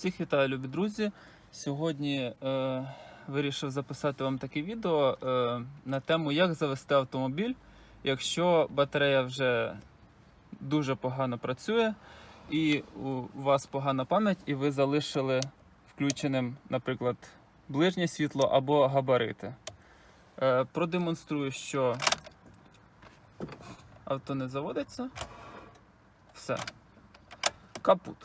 Всіх вітаю, любі друзі. Сьогодні е, вирішив записати вам таке відео е, на тему, як завести автомобіль, якщо батарея вже дуже погано працює, і у вас погана пам'ять, і ви залишили включеним, наприклад, ближнє світло або габарити. Е, продемонструю, що авто не заводиться. Все. Капут.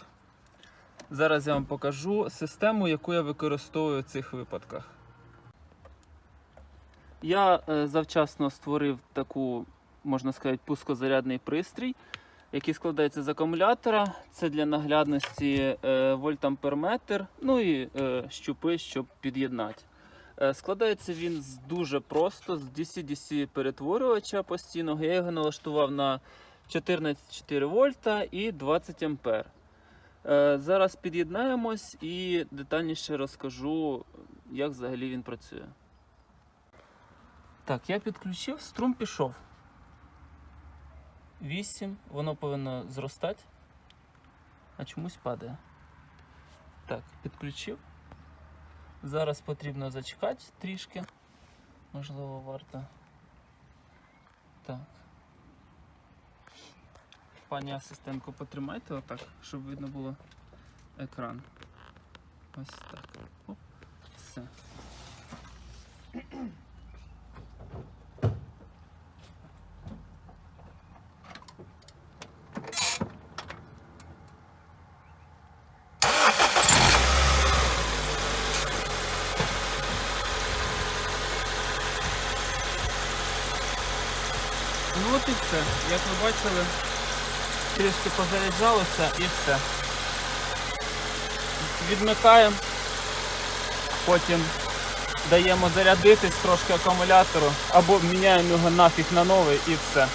Зараз я вам покажу систему, яку я використовую в цих випадках. Я е, завчасно створив таку, можна сказати, пускозарядний пристрій, який складається з акумулятора. Це для наглядності е, вольтамперметр, ну і е, щупи, щоб під'єднати. Складається він дуже просто, з DC-DC перетворювача постійного. Я його налаштував на 14,4 вольта і 20 ампер. Е, Зараз під'єднаємось і детальніше розкажу, як взагалі він працює. Так, я підключив, струм пішов. 8, воно повинно зростати, а чомусь падає. Так, підключив. Зараз потрібно зачекати трішки. Можливо, варто. Так. Пані асистентку, потримайте отак, щоб видно було екран. Ось так. Оп. Все. Ну от і все. Як ви бачили, трішки позаряджалося і все. Відмикаємо, потім даємо зарядитись трошки акумулятору, або міняємо його нафіг на новий і все.